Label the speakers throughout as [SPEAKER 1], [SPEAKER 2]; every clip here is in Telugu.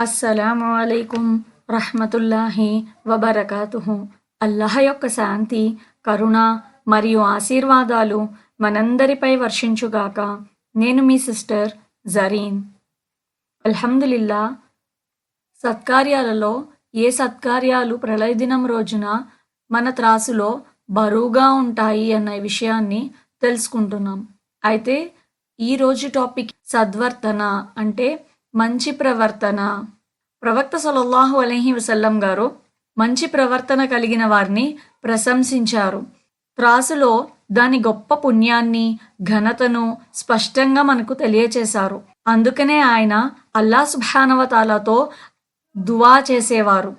[SPEAKER 1] అస్సలాము అయికుం రహ్మతుల్లాహి వబరకాతుహు. అల్లాహ యొక్క శాంతి కరుణ మరియు ఆశీర్వాదాలు మనందరిపై వర్షించుగాక. నేను మీ సిస్టర్ జరీన్. అల్హమ్దులిల్లా సత్కార్యాలలో ఏ సత్కార్యాలు ప్రళయ దినం రోజున మన త్రాసులో బరువుగా ఉంటాయి అన్న విషయాన్ని తెలుసుకుంటున్నాం. అయితే ఈ రోజు టాపిక్ సద్వర్తన అంటే మంచి ప్రవర్తన. ప్రవక్త సలల్లాహు అలహి వసల్లం గారు మంచి ప్రవర్తన కలిగిన వారిని ప్రశంసించారు. త్రాసులో దాని గొప్ప పుణ్యాన్ని ఘనతను స్పష్టంగా మనకు తెలియచేశారు. అందుకనే ఆయన అల్లా సుభానవతాలతో దువా చేసేవారు.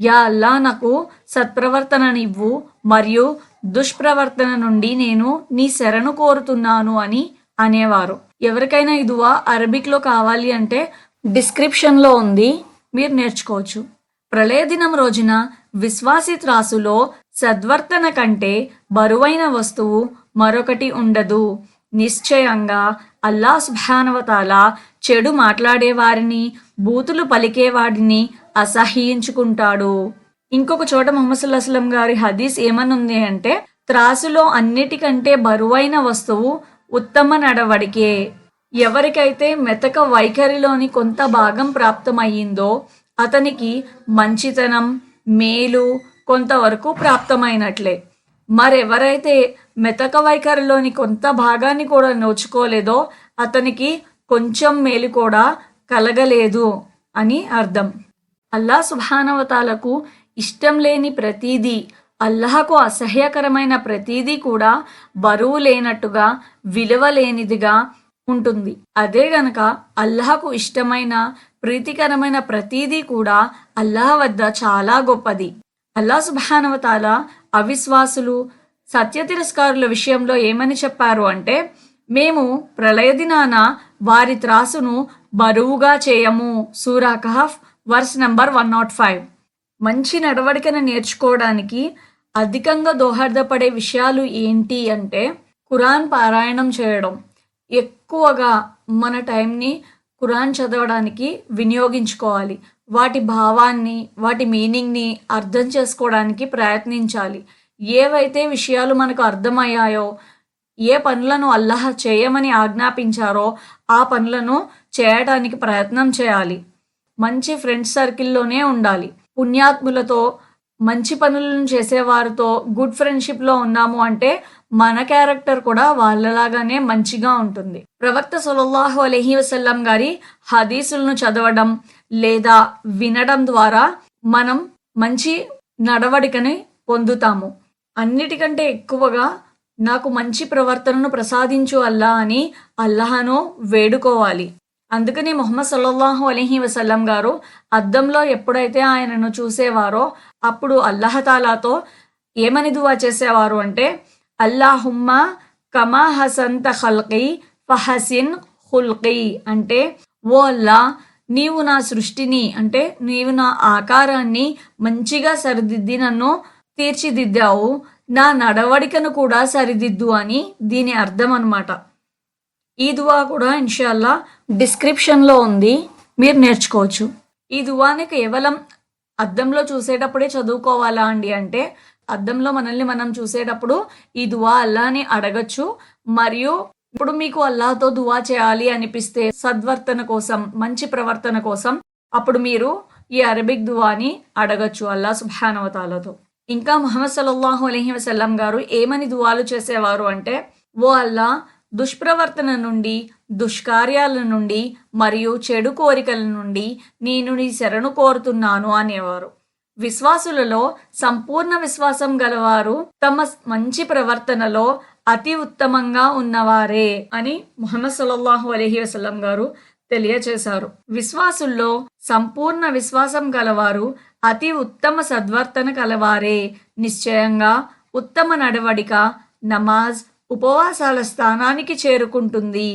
[SPEAKER 1] యా అల్లా నాకు సత్ప్రవర్తననివ్వు మరియు దుష్ప్రవర్తన నుండి నేను నీ శరణు కోరుతున్నాను అని అనేవారు. ఎవరికైనా ఈ దువా అరబిక్లో కావాలి అంటే డిస్క్రిప్షన్లో ఉంది మీరు నేర్చుకోవచ్చు. ప్రళయ దినం రోజున విశ్వాసి త్రాసులో సద్వర్తన కంటే బరువైన వస్తువు మరొకటి ఉండదు. నిశ్చయంగా అల్లా సుభానవతాల చెడు మాట్లాడేవారిని బూతులు పలికేవాడిని అసహ్యించుకుంటాడు. ఇంకొక చోట ముహమ్మద్ అస్లం గారి హదీస్ ఏమనుంది అంటే త్రాసులో అన్నిటికంటే బరువైన వస్తువు ఉత్తమ నడవడికే. ఎవరికైతే మెతక వైఖరిలోని కొంత భాగం ప్రాప్తమయ్యిందో అతనికి మంచితనం మేలు కొంతవరకు ప్రాప్తమైనట్లే. మరెవరైతే మెతక వైఖరిలోని కొంత భాగాన్ని కూడా నోచుకోలేదో అతనికి కొంచెం మేలు కూడా కలగలేదు అని అర్థం. అల్లా సుభానవతాలకు ఇష్టం లేని ప్రతీదీ అల్లహకు అసహ్యకరమైన ప్రతీదీ కూడా బరువు లేనట్టుగా విలువ లేనిదిగా ఉంటుంది. అదే గనక అల్లహకు ఇష్టమైన ప్రీతికరమైన ప్రతీదీ కూడా అల్లాహ వద్ద చాలా గొప్పది. అల్లా సుబానవతాల అవిశ్వాసులు సత్య తిరస్కారుల విషయంలో ఏమని చెప్పారు అంటే మేము ప్రళయ దినాన వారి త్రాసును బరువుగా చేయము. సూరా Kahf verse number one nought five. మంచి నడవడికను నేర్చుకోవడానికి అధికంగా దోహదపడే విషయాలు ఏంటి అంటే ఖురాన్ పారాయణం చేయడం. ఎక్కువగా మన టైంని ఖురాన్ చదవడానికి వినియోగించుకోవాలి. వాటి భావాన్ని వాటి మీనింగ్ని అర్థం చేసుకోవడానికి ప్రయత్నించాలి. ఏవైతే విషయాలు మనకు అర్థమయ్యాయో ఏ పనులను అల్లహ చేయమని ఆజ్ఞాపించారో ఆ పనులను చేయడానికి ప్రయత్నం చేయాలి. మంచి ఫ్రెండ్స్ సర్కిల్లోనే ఉండాలి. పుణ్యాత్ములతో మంచి పనులను చేసేవారితో గుడ్ ఫ్రెండ్షిప్లో ఉన్నాము అంటే మన క్యారెక్టర్ కూడా వాళ్ళలాగానే మంచిగా ఉంటుంది. ప్రవక్త సొలల్లాహు అలహి వసల్లం గారి హదీసులను చదవడం లేదా వినడం ద్వారా మనం మంచి నడవడికని పొందుతాము. అన్నిటికంటే ఎక్కువగా నాకు మంచి ప్రవర్తనను ప్రసాదించు అల్లా అని అల్లహను వేడుకోవాలి. అందుకని మొహమ్మద్ సల్లల్లాహు అలీహి వసల్లం గారు అద్దంలో ఎప్పుడైతే ఆయనను చూసేవారో అప్పుడు అల్లహతాలాతో ఏమని దువా చేసేవారు అంటే అల్లాహుమ్మ కమా హసంత ఖల్కీ ఫహసిన్ హుల్కి అంటే ఓ అల్లా నీవు నా సృష్టిని అంటే నీవు నా ఆకారాన్ని మంచిగా సరిదిద్ది నన్ను తీర్చిదిద్దావు నా నడవడికను కూడా సరిదిద్దు అని దీని అర్థం అనమాట ఈ దువా కూడా ఇన్షాల్లా డిస్క్రిప్షన్లో ఉంది. మీరు నేర్చుకోవచ్చు. ఈ దువాని కేవలం అద్దంలో చూసేటప్పుడే చదువుకోవాలా అండి అంటే అద్దంలో మనల్ని మనం చూసేటప్పుడు ఈ దువా అల్లాని అడగచ్చు. మరియు ఇప్పుడు మీకు అల్లాతో దువా చేయాలి అనిపిస్తే సద్వర్తన కోసం మంచి ప్రవర్తన కోసం అప్పుడు మీరు ఈ అరబిక్ దువాని అడగచ్చు అల్లా సుభానవతాలతో ఇంకా మొహమ్మద్ సల్లల్లాహు అలహి వసల్లం గారు ఏమని దువాలు చేసేవారు అంటే ఓ అల్లా దుష్ప్రవర్తన నుండి దుష్కార్యాల నుండి మరియు చెడు కోరికల నుండి నేను నీ శరణు కోరుతున్నాను అనేవారు. విశ్వాసులలో సంపూర్ణ విశ్వాసం గలవారు తమ మంచి ప్రవర్తనలో అతి ఉత్తమంగా ఉన్నవారే అని ముహమ్మద్ సల్లల్లాహు అలహి వసలం గారు తెలియచేశారు. విశ్వాసుల్లో సంపూర్ణ విశ్వాసం గలవారు అతి ఉత్తమ సద్వర్తన కలవారే. నిశ్చయంగా ఉత్తమ నడవడిక నమాజ్ ఉపవాసాల స్థానానికి చేరుకుంటుంది.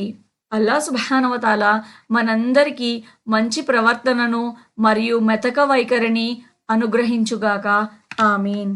[SPEAKER 1] అల్లా సుభానవతాల మనందరికీ మంచి ప్రవర్తనను మరియు మెతక వైఖరిని అనుగ్రహించుగాక. ఆమీన్.